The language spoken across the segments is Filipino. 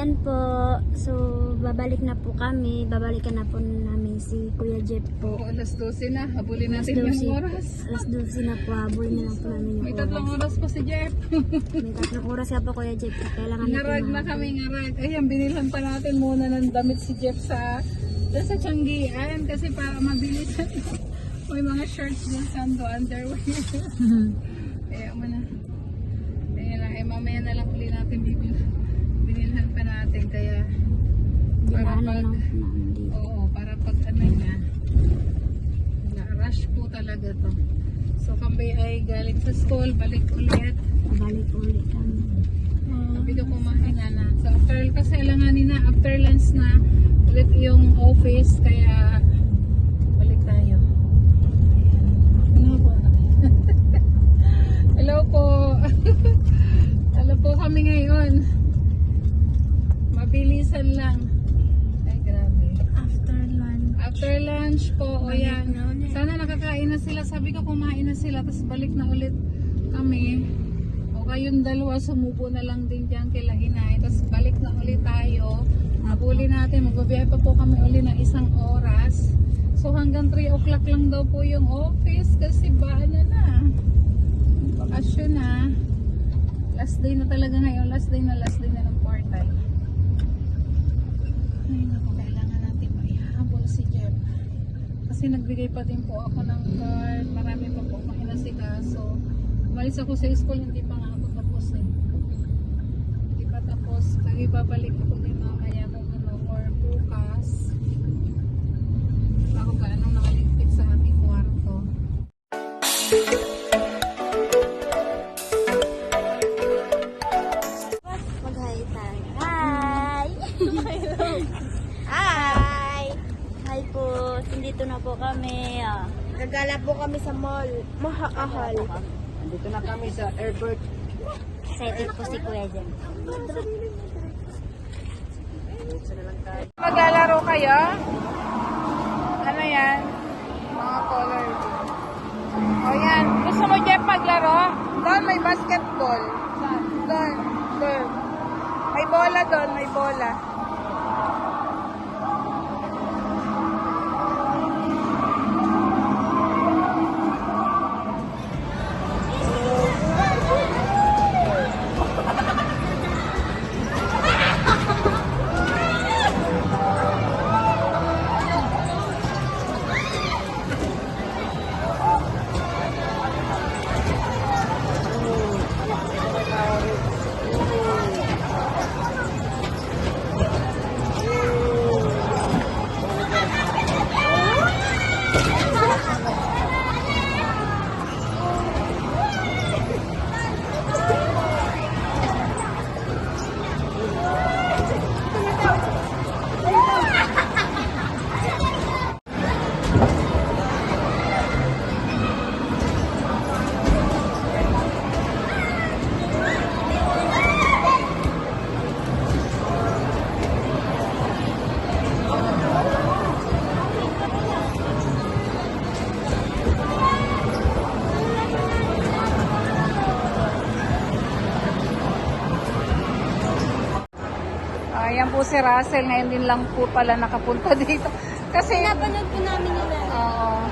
Ayan po. So, babalik na po kami. Babalikan na po namin si Kuya Jeff po. Oo, alas 12 na. Habulin Alas natin 12. yung oras. Alas 12 na po. Habulin na lang po namin yung May tatlong oras. pa si Jeff. May tatlong oras ka po Kuya Jeff. Kailangan natin Ngarag na kami, ngarag. Ayan, binilhan pa natin muna ng damit si Jeff sa sa Tianggian kasi para mabilis. May mga shorts din sando, underwear. Kaya mo na. Kaya lang, eh, mamaya na lang uli natin bibil. Binilhan pa natin, kaya para pag, oo, para pag ano niya, na-rush po talaga to. So kami ay galing sa school, balik ulit. Babalik ulit kami. Sabi ko kumain na na. So after, kasi alanganin na, after lunch na, ulit yung office, kaya balik tayo. Hello po. Hello po. Hello po kami ngayon. Mabilisan lang. Ay, grabe. After lunch. After lunch po, o Balik yan. na ulit. Sana nakakain na sila. Sabi ko kumain na sila, tapos balik na ulit kami. O kayong dalawa, sumubo na lang din dyan kila inay. Tapos balik na ulit tayo. Habuli natin, magbabiyahe pa po kami uli ng isang oras. So hanggang 3 o'clock lang daw po yung office kasi ba ano na. Bakasyon na. Last day na talaga ngayon. Last day na last day na ng part-time. Ay, naku, kailangan natin maihabol si Jeff. Kasi nagbigay pa din po ako ng card. Marami pa po akong inasikaso. Umalis ako sa school, hindi pa nga ako tapos eh. Hindi pa tapos. Kaya babalik ako din mamaya kung ano, or bukas. Ako ba, anong nakaligpit Hi po. Nandito na po kami. Ah. Nagala po kami sa mall. Mahakahal. Dito na kami sa airport. Excited po si Kuya Jem. Maglalaro kayo? Ano yan? Mga color. O yan. Gusto mo Jeff maglaro? Doon may basketball. Doon. Doon. May bola doon. May bola. Ayan po si Russell. Ngayon din lang po pala nakapunta dito. Kasi... Napanood po namin nila. Oo.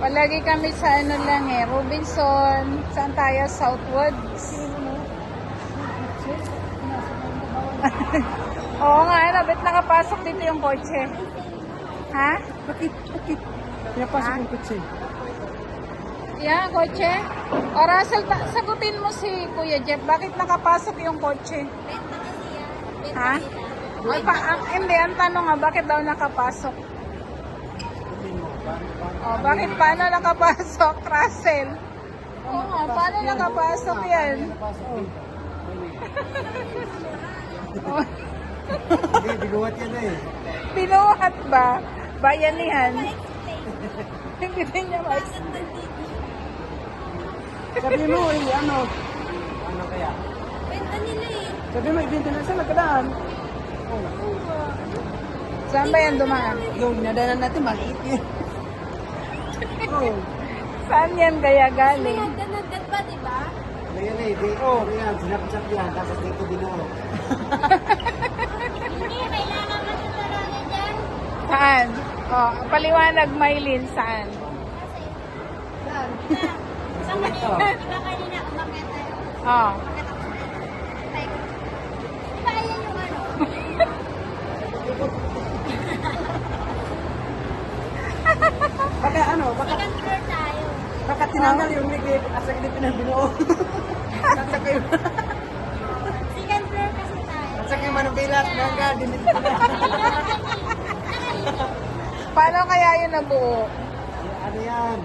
Palagi kami sa ano lang eh, Robinson, saan tayo? Southwoods. Oo nga, ano, ba't nakapasok dito yung kotse? Ha? Pinapasok yung kutsi. Yeah, kotse? O Russell, sagutin mo si Kuya Jeff, bakit nakapasok yung kotse? Ha? Ay, pa, ang, hindi, ang tanong nga, bakit daw nakapasok? Oh, bakit paano nakapasok, Russell? Oo nga, paano nakapasok yan? Oh, Hindi, binuhat yan eh. Binuhat ba? Bayanihan? Hindi din niya mas. Sabi mo, eh, ano? Ano kaya? Benta nila eh. Sabi mo, ibenta na sa nagkadaan. Saan ba yan dumaan? Yung nadala natin, maliit yun. oh. Saan yan kaya galing? May hagdan-hagdan di ba? Ngayon eh, di, oh, ngayon, sinap-sap yan, tapos dito binuo. Oh. Hindi, kailangan matutulungan dyan. Saan? Oh, paliwanag, Maylin, saan? Saan? Saan kanina? Di ba kanina umakyat tayo? Oh. Ano, baka, Second floor tayo. baka tinanggal yung ligid at sa hindi pinabinuo. At saka yung, Second floor kasi tayo. at saka yung manubilat, gangga, dinit Paano kaya yun nabuo? Ano yan?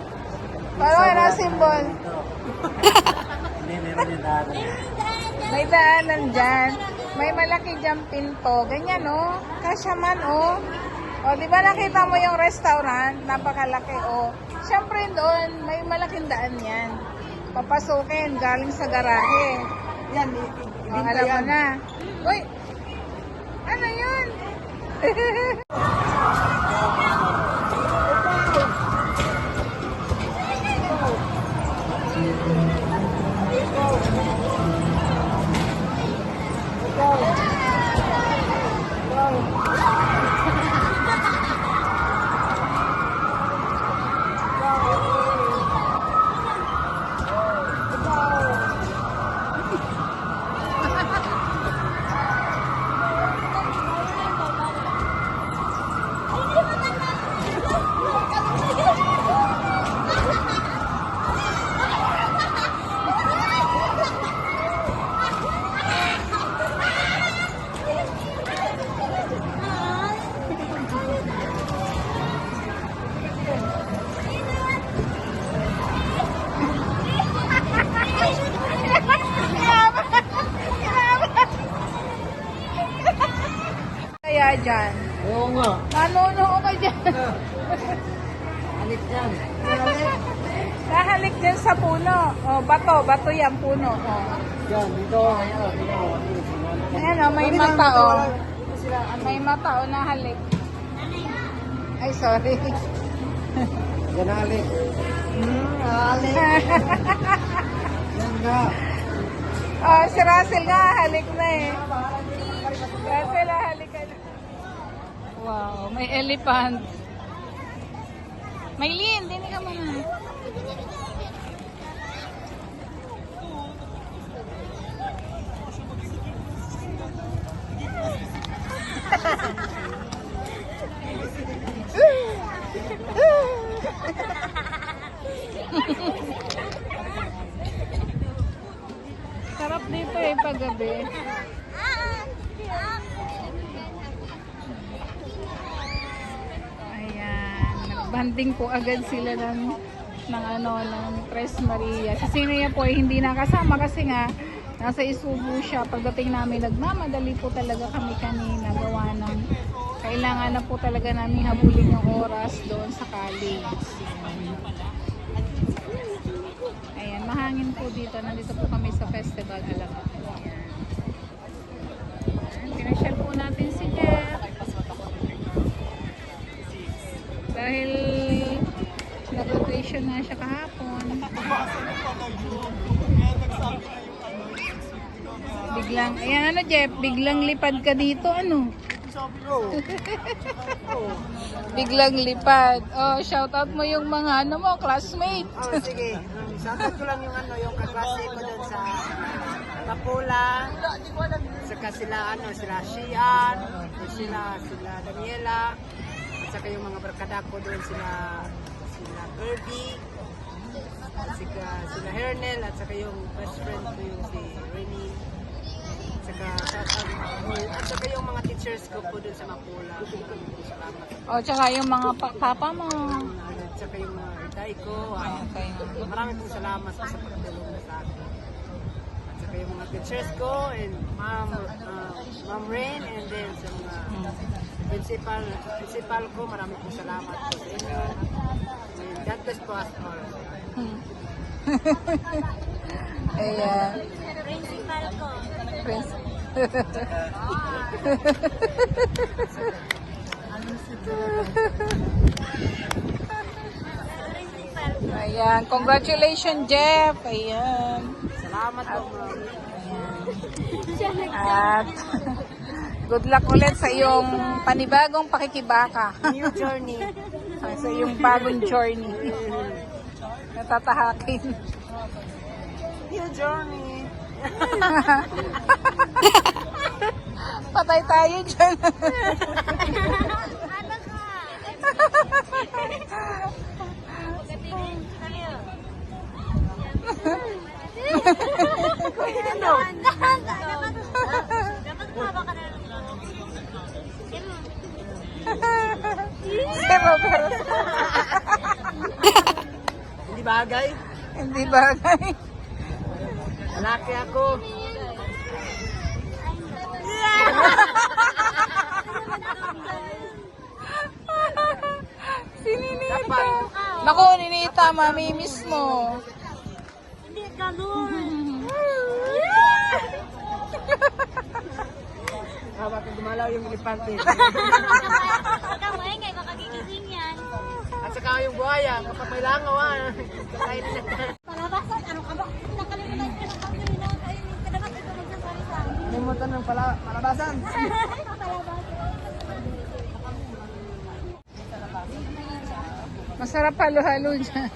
Paano kaya na symbol? Hindi, meron yung daan. May daanan dyan. May malaki dyan pinto. Ganyan, oh. Kasya man, oh. O, di ba nakita mo yung restaurant? Napakalaki, oh. Siyempre doon, may malaking daan yan. Papasukin, galing sa garahe. Yan, O, alam mo na. Uy! Ano yun? Nga. Nanunoo ka dyan. Alit yan. Nahalik dyan sa puno. O, bato. Bato yan, puno. O. Yan, dito. Ayan, dito. Ayan o, may mata o. May mata o, nahalik. Ay, sorry. Yan, alit. Hmm, alit. Yan nga. Oh, si Russell nga, halik na eh. Russell, ah, halik ka na. Wow, may elephant. Maylin, dinig ka muna. Sarap dito eh, paggabi. Ayan, nagbanding po agad sila ng ng ano ng Tres Maria. Si Sinea po ay hindi nakasama kasi nga nasa Isubu siya. Pagdating namin nagmamadali po talaga kami kanina gawa ng kailangan na po talaga namin habulin yung oras doon sa college. Ayan, mahangin po dito. Nandito po kami sa festival. Alam. Ayan, Pinasyal po natin si Jeff. Dahil nag-rotation na siya kahapon. Biglang, ayan ano Jeff, biglang lipad ka dito, ano? Biglang lipad. Oh, shout out mo yung mga ano mo, classmate. Oh, sige. Shoutout ko lang yung ano, yung kaklase ko dun sa Tapula. Saka sila, ano, sila Shian, sila, sila Daniela. Saka yung mga barkada ko doon sila Kirby. At saka sila Hernel. At saka yung best friend ko yung si Rennie. At saka, shoutout- at saka yung mga teachers ko po doon sa po salamat. Oh, tsaka yung mga pa- papa mo. At saka yung mga itay ko. ah, Okay. Maraming pong salamat po sa pagtulong na sa akin. At saka yung mga teachers ko and ma'am, uh, ma'am Rain and then sa mga principal, principal ko, maraming pong salamat po sa inyo. And God bless po us all. Ayan. Principal ko. Prince. Principal. Ayan. Congratulations, Jeff. Ayan. Salamat po ma'am. At good luck ulit sa iyong panibagong pakikibaka. New journey. So yung bagong journey. Natatahakin. New journey. Patay tayo dyan. Zero pero Hindi bagay. hindi bagay. Lalaki ako. Si Ninita. Naku, Ninita, mamimiss mo. Hindi, ganun. Ah, bakit dumalaw yung elepante? Ikaw, maingay, saka yung buhaya, kapag may langaw ah. Kakain na. Palabasan, ano ka ba? Nakalimutan ko na kami na kayo. Kadapat ito magsasalita. Limutan ng pala, malabasan. Masarap halo-halo dyan.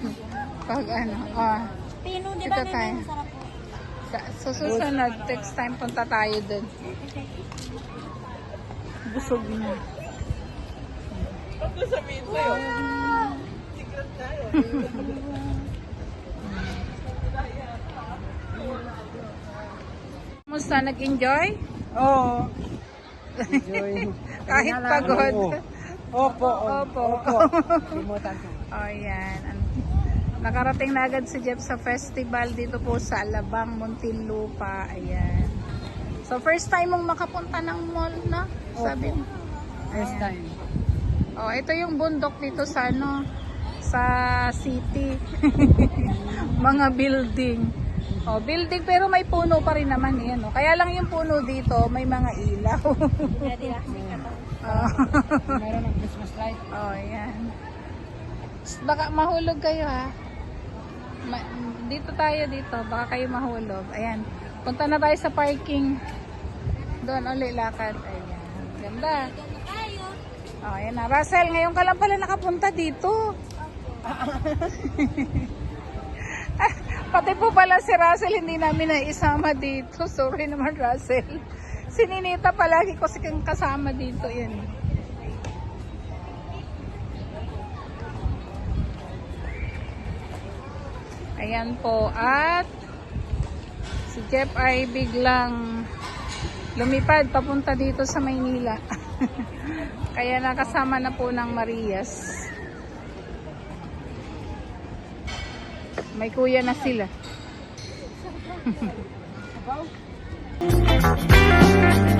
Pag ano, ah. Pino, di ba? Pino, tayo. masarap po. Sa, sa susunod, next time punta tayo dun. Busog na. Kumusta? Nag-enjoy? Oo. Enjoy. Kahit Kaya pagod. oo. Opo, Opo. opo. Limutan ko. Oh, yan. An- Nakarating na agad si Jeff sa festival dito po sa Alabang, Muntinlupa. Ayan. So, first time mong makapunta ng mall, na? Sabi mo. First time. Oh, ito yung bundok dito sa ano, sa city. Mga building. Oh, building pero may puno pa rin naman yan. Oh. Kaya lang yung puno dito, may mga ilaw. oh. Meron ng Christmas light. oh, yan. Baka mahulog kayo ha. Ma- dito tayo dito, baka kayo mahulog. Ayan. Punta na tayo sa parking. Doon uli lakad. Ayan. Ganda. Oh, ayan na. Russell, ngayon ka lang pala nakapunta dito. Pati po pala si Russell, hindi namin naisama dito. Sorry naman, Russell. Si Ninita palagi ko sikang kasama dito. Yan. Ayan po. At si Jeff ay biglang lumipad papunta dito sa Maynila. Kaya nakasama na po ng Marias. May kuya na sila.